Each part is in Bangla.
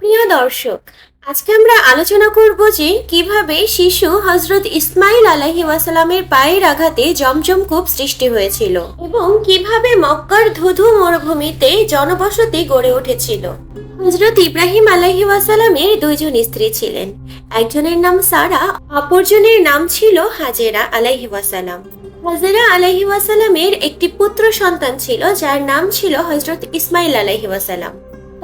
প্রিয় দর্শক, আজকে আমরা আলোচনা করব যে কীভাবে শিশু হজরত ইসমাইল আলাহি ওয়াসালামের পায়ের আঘাতে জমজম কূপ সৃষ্টি হয়েছিল এবং কীভাবে মক্কার ধুধু মরুভূমিতে জনবসতি গড়ে উঠেছিল। হজরত ইব্রাহিম আলাহি ওয়াসালামের দুইজন স্ত্রী ছিলেন। একজনের নাম সারা, অপরজনের নাম ছিল হাজেরা আলাহি ওয়াসালাম। হাজেরা আলাহি ওয়াসালামের একটি পুত্র সন্তান ছিল, যার নাম ছিল হজরত ইসমাইল আলাহি ওয়াসালাম।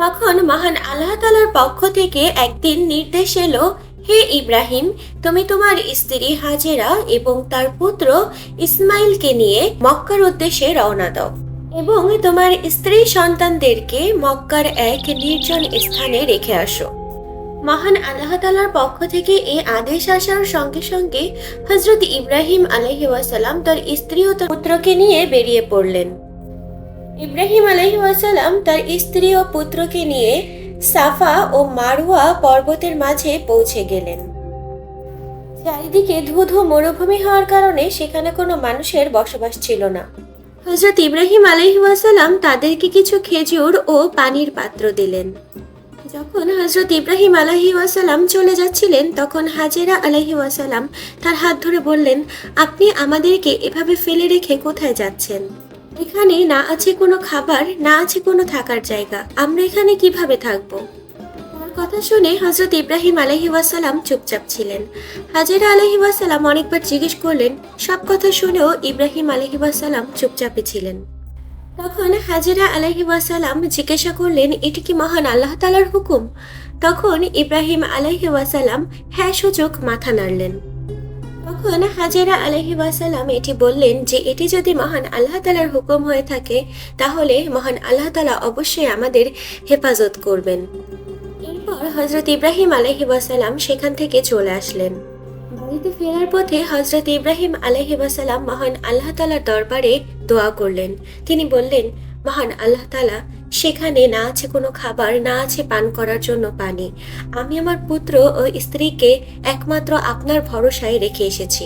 তখন মহান আল্লাহ তালার পক্ষ থেকে একদিন নির্দেশ এলো, হে ইব্রাহিম, তুমি তোমার স্ত্রী হাজেরা এবং তার পুত্র ইসমাইলকে নিয়ে মক্কার উদ্দেশ্যে রওনা দাও এবং তোমার স্ত্রী সন্তানদেরকে মক্কার এক নির্জন স্থানে রেখে আসো। মহান আল্লাহ তালার পক্ষ থেকে এই আদেশ আসার সঙ্গে সঙ্গে হজরত ইব্রাহিম আলহি ওয়াসালাম তার স্ত্রী ও তার পুত্রকে নিয়ে বেরিয়ে পড়লেন। ইব্রাহিম আলহি ওয়াসালাম তার স্ত্রী ও পুত্রকে নিয়ে সাফা ও মারওয়া পর্বতের মাঝে পৌঁছে গেলেন। চারিদিকে ধুধু মরুভূমি হওয়ার কারণে সেখানে কোনো মানুষের বসবাস ছিল না। হজরত ইব্রাহিম আলহি ওয়াসালাম তাদেরকে কিছু খেজুর ও পানির পাত্র দিলেন। যখন হজরত ইব্রাহিম আলাহি ওয়াসালাম চলে যাচ্ছিলেন, তখন হাজেরা আলাহি ওয়াসালাম তার হাত ধরে বললেন, আপনি আমাদেরকে এভাবে ফেলে রেখে কোথায় যাচ্ছেন? এখানে না আছে কোনো খাবার, না আছে কোনো থাকার জায়গা। আমরা এখানে কীভাবে থাকব? কথা শুনে হজরত ইব্রাহিম আলহি ওয়াসালাম চুপচাপ ছিলেন। হাজেরা আলহি ওয়াসালাম অনেকবার জিজ্ঞেস করলেন, সব কথা শুনেও ইব্রাহিম আলহি ওয়াসালাম চুপচাপে ছিলেন। তখন হাজিরা আলহি ওয়াসালাম জিজ্ঞাসা করলেন, এটি কি মহান আল্লাহ তালার হুকুম? তখন ইব্রাহিম আলহি ওয়াসালাম হ্যাঁ সূচক মাথা নাড়লেন। তখন হাজেরা আলহি এটি বললেন যে এটি যদি মহান আল্লাহ তালার হুকুম হয়ে থাকে, তাহলে মহান আল্লাহ তালা অবশ্যই আমাদের হেফাজত করবেন। এরপর হজরত ইব্রাহিম আলহি সেখান থেকে চলে আসলেন। বাড়িতে ফেরার পথে হজরত ইব্রাহিম আলহি মহান আল্লাহ তালার দরবারে দোয়া করলেন। তিনি বললেন, মহান আল্লাহ তালা সেখানে না আছে কোনো খাবার, না আছে পান করার জন্য পানি। আমি আমার পুত্র ও স্ত্রীকে একমাত্র আপনার ভরসায় রেখে এসেছি।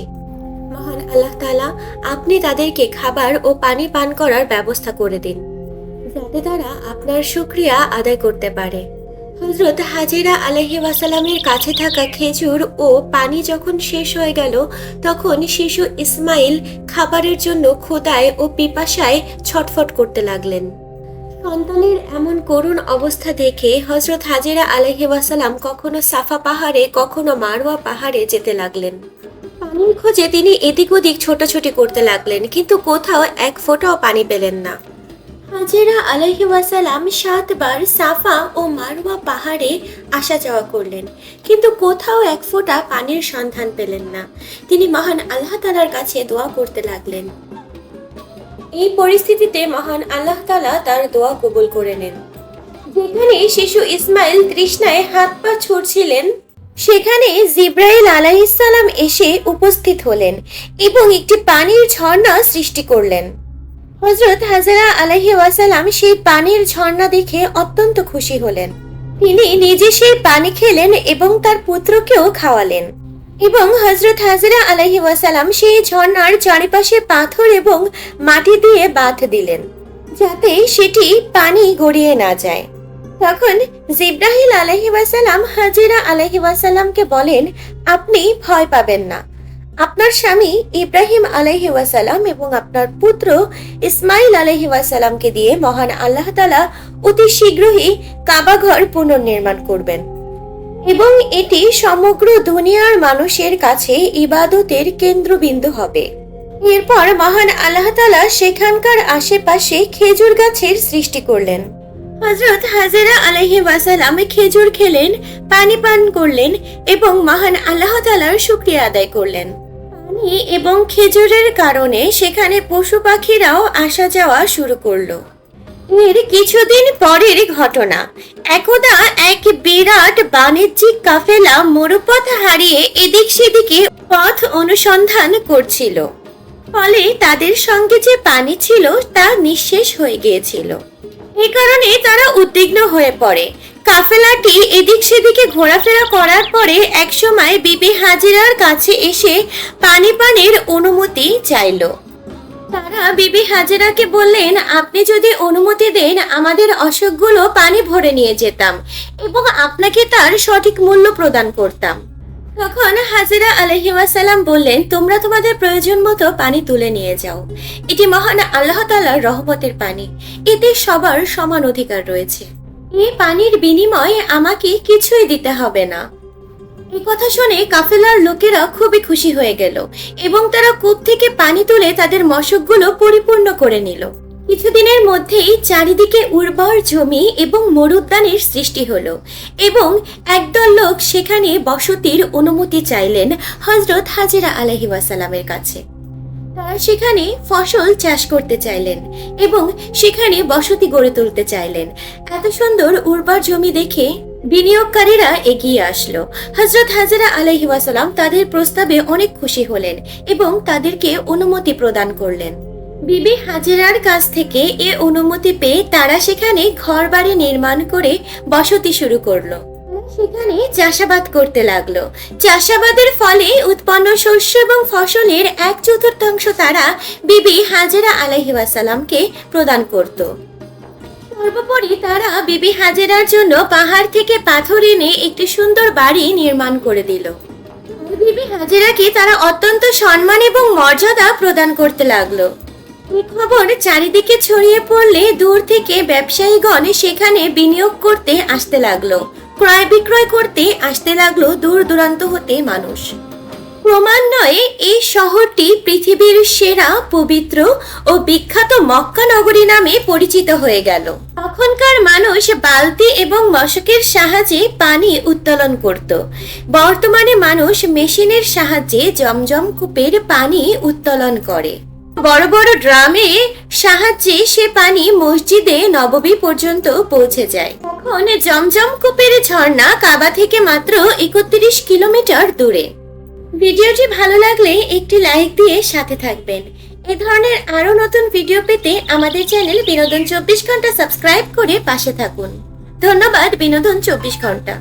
মহান আল্লাহ তালা আপনি তাদেরকে খাবার ও পানি পান করার ব্যবস্থা করে দিন, যাতে তারা আপনার শুক্রিয়া আদায় করতে পারে। হজরত হাজিরা আলহি ওয়াসালামের কাছে থাকা খেজুর ও পানি যখন শেষ হয়ে গেল, তখন শিশু ইসমাইল খাবারের জন্য খোদায় ও পিপাসায় ছটফট করতে লাগলেন। সন্তানের এমন করুণ অবস্থা দেখে হজরত হাজিরা আলহি কখনো সাফা পাহাড়ে, কখনো মারোয়া পাহাড়ে যেতে লাগলেন। পানির খোঁজে তিনি এদিক ওদিক ছোটাছুটি করতে লাগলেন, কিন্তু কোথাও এক ফোঁটাও পানি পেলেন না। হাজেরা আলাইহি সাতবার সাফা ও মারওয়া পাহাড়ে আসা যাওয়া করলেন, কিন্তু কোথাও এক ফোঁটা পানির সন্ধান পেলেন না। তিনি মহান আল্লাহ তালার কাছে দোয়া করতে লাগলেন। এই পরিস্থিতিতে মহান আল্লাহ তালা তার দোয়া কবুল করে নেন। যেখানে শিশু ইসমাইল তৃষ্ণায় হাত পা ছুটছিলেন সেখানে জিব্রাইল আলাইসাল্লাম এসে উপস্থিত হলেন এবং একটি পানির ঝর্ণা সৃষ্টি করলেন। হজরত হাজারা আলাহি ওয়াসালাম সেই পানির ঝর্ণা দেখে অত্যন্ত খুশি হলেন। তিনি নিজে সেই পানি খেলেন এবং তার পুত্রকেও খাওয়ালেন। এবং হজরত হাজিরা আলাহি ওয়াসালাম সেই ঝর্ণার চারিপাশে পাথর এবং মাটি দিয়ে বাঁধ দিলেন, যাতে সেটি পানি গড়িয়ে না যায়। তখন জিব্রাহিল আলহি ওয়াসালাম হাজিরা আলহি ওয়াসালামকে বলেন, আপনি ভয় পাবেন না। আপনার স্বামী ইব্রাহিম আলহি ওয়াসালাম এবং আপনার পুত্র ইসমাইল আলহি ওয়াসালামকে দিয়ে মহান আল্লাহ তালা অতি শীঘ্রই কাবাঘর পুনর্নির্মাণ করবেন। এবং এটি সমগ্র দুনিয়ার মানুষের কাছে ইবাদতের কেন্দ্রবিন্দু হবে। এরপর মহান আল্লাহ তালা সেখানকার আশেপাশে খেজুর গাছের সৃষ্টি করলেন। হজরত হাজেরা আলহি ওয়াসালাম খেজুর খেলেন, পানি পান করলেন এবং মহান আল্লাহ তালার শুক্রিয়া আদায় করলেন। এবং খেজুরের কারণে সেখানে পশু পাখিরাও আসা যাওয়া শুরু করল। এর কিছুদিন পরের ঘটনা। একদা এক বিরাট বাণিজ্যিক কাফেলা মরুপথ হারিয়ে এদিক সেদিকে পথ অনুসন্ধান করছিল। ফলে তাদের সঙ্গে যে পানি ছিল তা নিঃশেষ হয়ে গিয়েছিল। এ কারণে তারা উদ্বিগ্ন হয়ে পড়ে। কাফেলাটি এদিক সেদিকে ঘোরাফেরা করার পরে একসময় বিবি হাজিরার কাছে এসে পানি পানের অনুমতি চাইল। বিবি হাজেরাকে বললেন, আপনি যদি অনুমতি দেন, আমাদের অসুখগুলো পানি ভরে নিয়ে যেতাম এবং আপনাকে তার সঠিক মূল্য প্রদান করতাম। তখন হাজিরা আলহিমাসাল্লাম বললেন, তোমরা তোমাদের প্রয়োজন মতো পানি তুলে নিয়ে যাও। এটি মহান আল্লাহ তালার রহমতের পানি। এতে সবার সমান অধিকার রয়েছে। এই পানির বিনিময়ে আমাকে কিছুই দিতে হবে না। এই কথা শুনে কাফেলার লোকেরা খুবই খুশি হয়ে গেল এবং তারা কূপ থেকে পানি তুলে তাদের মশকগুলো পরিপূর্ণ করে নিল। কিছুদিনের মধ্যেই চারিদিকে উর্বর জমি এবং মরুদ্যানের সৃষ্টি হলো এবং একদল লোক সেখানে বসতির অনুমতি চাইলেন হজরত হাজিরা আলহি ওয়াসালামের কাছে। তারা সেখানে ফসল চাষ করতে চাইলেন এবং সেখানে বসতি গড়ে তুলতে চাইলেন। এত সুন্দর উর্বর জমি দেখে বিনিয়োগকারীরা এগিয়ে আসলো। হজরত হাজারা আলহিওয়াসালাম তাদের প্রস্তাবে অনেক খুশি হলেন এবং তাদেরকে অনুমতি প্রদান করলেন। বিবি হাজেরার কাছ থেকে এ অনুমতি পেয়ে তারা সেখানে ঘরবাড়ি নির্মাণ করে বসতি শুরু করল। সেখানে চাষাবাদ করতে লাগল। চাষাবাদের ফলে উৎপন্ন শস্য এবং ফসলের এক চতুর্থাংশ তারা বিবি হাজেরা আলহিওয়াসালামকে প্রদান করত। সর্বোপরি তারা বিবি হাজেরার জন্য পাহাড় থেকে পাথর এনে একটি সুন্দর বাড়ি নির্মাণ করে দিল। বিবি হাজেরাকে তারা অত্যন্ত সম্মান এবং মর্যাদা প্রদান করতে লাগল। এই খবর চারিদিকে ছড়িয়ে পড়লে দূর থেকে ব্যবসায়ীগণ সেখানে বিনিয়োগ করতে আসতে লাগল। ক্রয় বিক্রয় করতে আসতে লাগল দূর দূরান্ত হতে মানুষ। ক্রমান্বয়ে এই শহরটি পৃথিবীর সেরা, পবিত্র ও বিখ্যাত মক্কা নগরী নামে পরিচিত হয়ে গেল। তখনকার মানুষ বালতি এবং মশকের সাহায্যে পানি উত্তোলন করত। বর্তমানে মানুষ মেশিনের সাহায্যে জমজম কূপের পানি উত্তোলন করে। বড় বড় ড্রামে সাহায্যে সে পানি মসজিদে নববী পর্যন্ত পৌঁছে যায়। তখন জমজম কূপের ঝর্ণা কাবা থেকে মাত্র একত্রিশ কিলোমিটার দূরে। ভিডিওটি ভালো লাগলে একটি লাইক দিয়ে সাথে থাকবেন। এ ধরনের আরও নতুন ভিডিও পেতে আমাদের চ্যানেল বিনোদন চব্বিশ ঘণ্টা সাবস্ক্রাইব করে পাশে থাকুন। ধন্যবাদ বিনোদন চব্বিশ ঘণ্টা।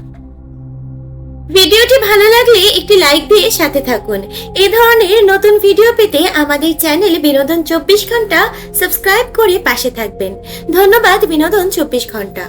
ভিডিওটি ভালো লাগলে একটি লাইক দিয়ে সাথে থাকুন। এ ধরনের নতুন ভিডিও পেতে আমাদের চ্যানেল বিনোদন চব্বিশ ঘণ্টা সাবস্ক্রাইব করে পাশে থাকবেন। ধন্যবাদ বিনোদন চব্বিশ ঘণ্টা।